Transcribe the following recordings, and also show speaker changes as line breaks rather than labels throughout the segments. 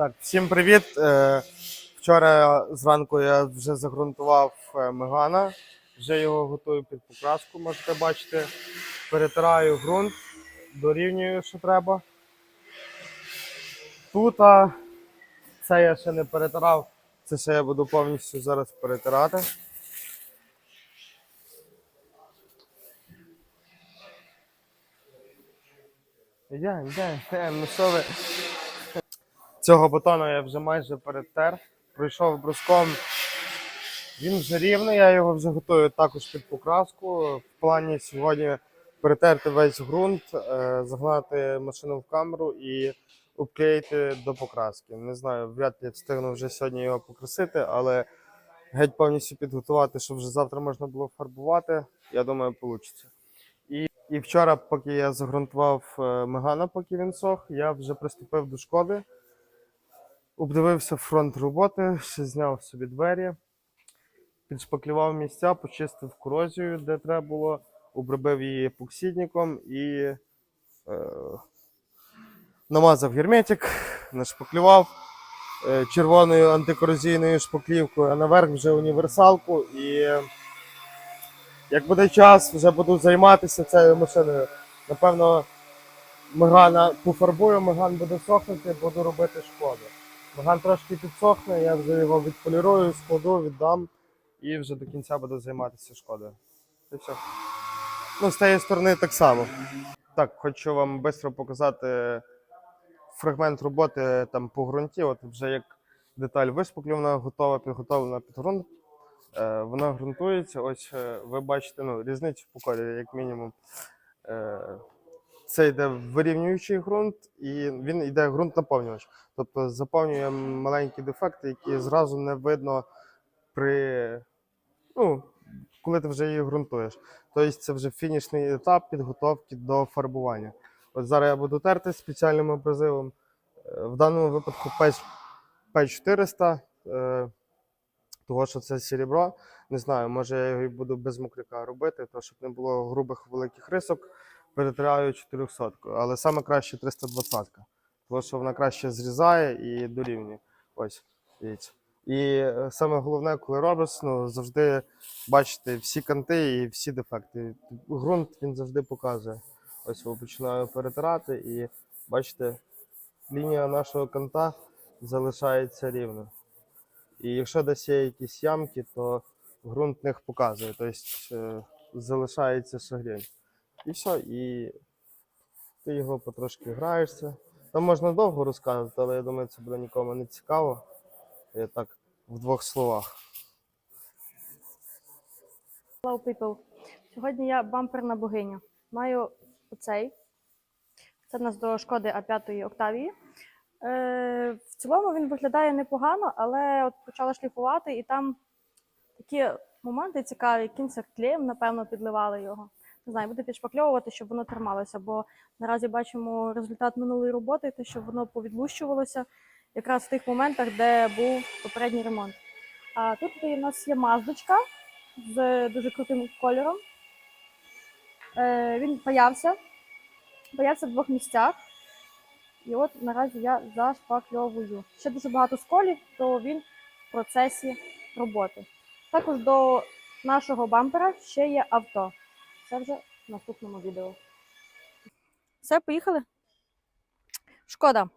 Так, всім привіт. Е, Вчора зранку я вже загрунтував е, Мегана. Вже його готую під покраску, можете бачити. Перетираю ґрунт, дорівнюю, що треба. Тут а, це я ще не перетирав, це ще я буду повністю зараз перетирати. Йдемо, йдемо, йдемо, ну що ви. Цього бетону я вже майже перетер. Пройшов бруском. Він вже рівний, я його вже готую також під покраску. В плані сьогодні перетерти весь ґрунт, е, загнати машину в камеру і обклеїти до покраски. Не знаю, вряд ли встигну вже сьогодні його покрасити, але геть повністю підготувати, щоб вже завтра можна було фарбувати. Я думаю, вийде. І, і вчора, поки я загрунтував е, Мегана, поки він сох, я вже приступив до шкоди. Обдивився фронт роботи, ще зняв собі двері, підшпаклював місця, почистив корозію, де треба було, обробив її епоксидником і е, намазав герметик, нашпаклював е, червоною антикорозійною шпаклівкою, а наверх вже універсалку. І як буде час, вже буду займатися цією машиною. Напевно, Мегана пофарбую, Меган буде сохнути, буду робити шкоду. Меган трошки підсохне, я вже його відполірую, складу, віддам і вже до кінця буду займатися шкодою. І все. Ну, з тієї сторони так само. Так, хочу вам швидко показати фрагмент роботи там по ґрунті. От вже як деталь вишпаклювана, готова, підготовлена під ґрунт. Е, вона ґрунтується. Ось е, ви бачите ну, різницю по кольорі, як мінімум. Е, це йде вирівнюючий ґрунт, і він йде ґрунт наповнювач. Тобто заповнює маленькі дефекти, які зразу не видно при ну, коли ти вже її ґрунтуєш. Тобто це вже фінішний етап підготовки до фарбування. От зараз я буду терти спеціальним абразивом. Е, В даному випадку P400, е, того що це серебро. Не знаю, може я його і буду без мокряка робити, то щоб не було грубих великих рисок перетираю 400 але саме краще 320 тому що вона краще зрізає і дорівнює. Ось, дивіться. І е, саме головне, коли робиш, ну, завжди бачите всі канти і всі дефекти. Грунт він завжди показує. Ось його починаю перетирати, і бачите, лінія нашого канта залишається рівно. І якщо десь є якісь ямки, то ґрунт них показує, тобто е, залишається шагрень. І все, і ти його потрошки граєшся. Там можна довго розказувати, але я думаю, це буде нікому не цікаво. Я так в двох словах.
Hello, people. Сьогодні я бамперна богиня. Маю оцей. Це в нас до шкоди А5 Октавії. Е, в цілому він виглядає непогано, але от почала шліфувати, і там такі моменти цікаві, кінця клеєм, напевно, підливали його. Не знаю, буду підшпакльовувати, щоб воно трималося, бо наразі бачимо результат минулої роботи, те, що воно повідлущувалося якраз в тих моментах, де був попередній ремонт. А тут у нас є маздочка з дуже крутим кольором. Е, він паявся. Паявся в двох місцях. І от наразі я зашпакльовую. Ще дуже багато сколів, то він в процесі роботи. Також до нашого бампера ще є авто. Це вже в наступному відео. Все, поїхали. Шкода.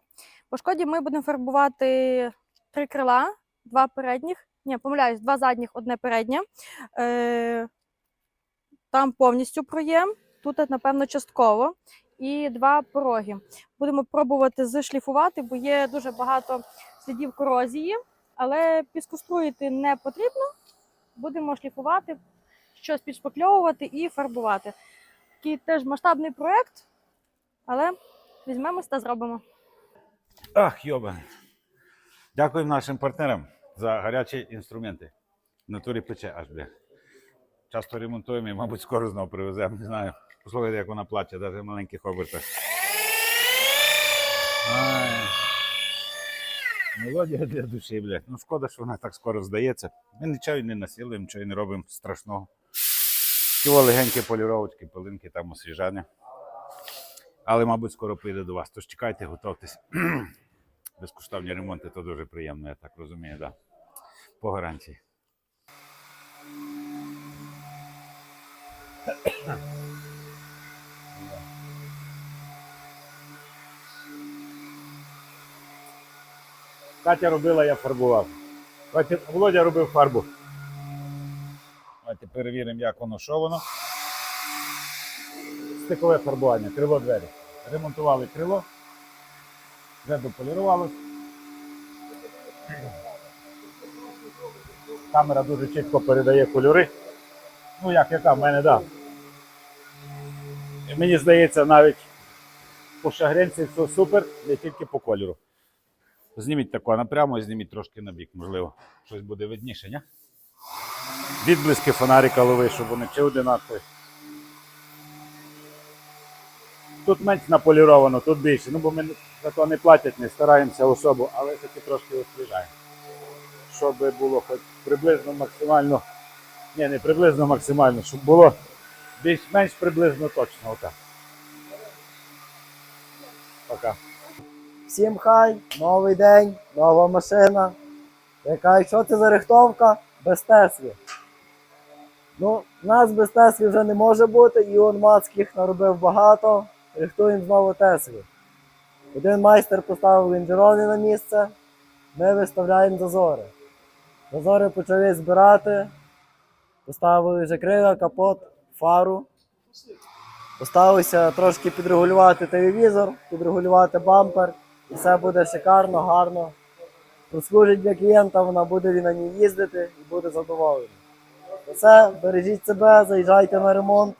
По шкоді ми будемо фарбувати три крила, два передніх. Ні, помиляюсь, два задніх, одне переднє. Е, там повністю проєм, тут, напевно, частково. І два пороги. Будемо пробувати зашліфувати, бо є дуже багато слідів корозії, але піскоструїти не потрібно. Будемо шліфувати, щось підшпакльовувати і фарбувати. Такий теж масштабний проєкт, але візьмемось та зробимо.
Ах, йобане. Дякуємо нашим партнерам за гарячі інструменти. В натурі пече аж бля. Часто ремонтуємо і, мабуть, скоро знову привеземо. Не знаю. Послухайте, як вона плаче, навіть в маленьких обертах. Ай. Мелодія для душі, блядь. Ну шкода, що вона так скоро здається. Ми нічого не насілуємо, нічого не робимо страшного. Такі легенькі поліровочки, пилинки, там освіжання. Але, мабуть, скоро прийде до вас. Тож чекайте, готуйтесь. безкоштовні ремонти, то дуже приємно, я так розумію, да. По гарантії. Катя робила, я фарбував. Володя робив фарбу. Давайте перевіримо, як воно, що воно. Стикове фарбування, крило двері. Ремонтували крило. Вже дополірувалось. Камера дуже чітко передає кольори. Ну, як яка в мене, так. Да. Мені здається, навіть по шагренці все супер, не тільки по кольору. Зніміть тако напрямо і зніміть трошки на бік, можливо. Щось буде видніше, ні? Відблиски фонарика лови, щоб вони чи одинакові. Тут менш наполіровано, тут більше. Ну, бо ми за то не платять, не стараємося особу, але таки трошки освіжаємо. Щоб було хоч приблизно максимально. Ні, не приблизно максимально, щоб було більш-менш приблизно точно. Отак. Пока.
Всім хай, новий день, нова машина. Яка, що це за рихтовка? Без Теслі. Ну, нас без Теслі вже не може бути, Іон Мацк їх наробив багато. Рихтуємо знову Теслі. Один майстер поставив лінжерони на місце, ми виставляємо зазори. Зазори почали збирати, поставили вже крила, капот, фару. Поставився трошки підрегулювати телевізор, підрегулювати бампер, і все буде шикарно, гарно. Прослужить для клієнта, вона буде на ній їздити і буде задоволений. Все, бережіть себе, заїжджайте на ремонт.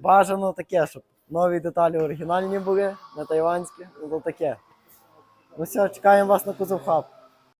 Бажано таке, щоб нові деталі оригінальні були, не тайванські, ну таке. Ну все, чекаємо вас на Кузов Хаб.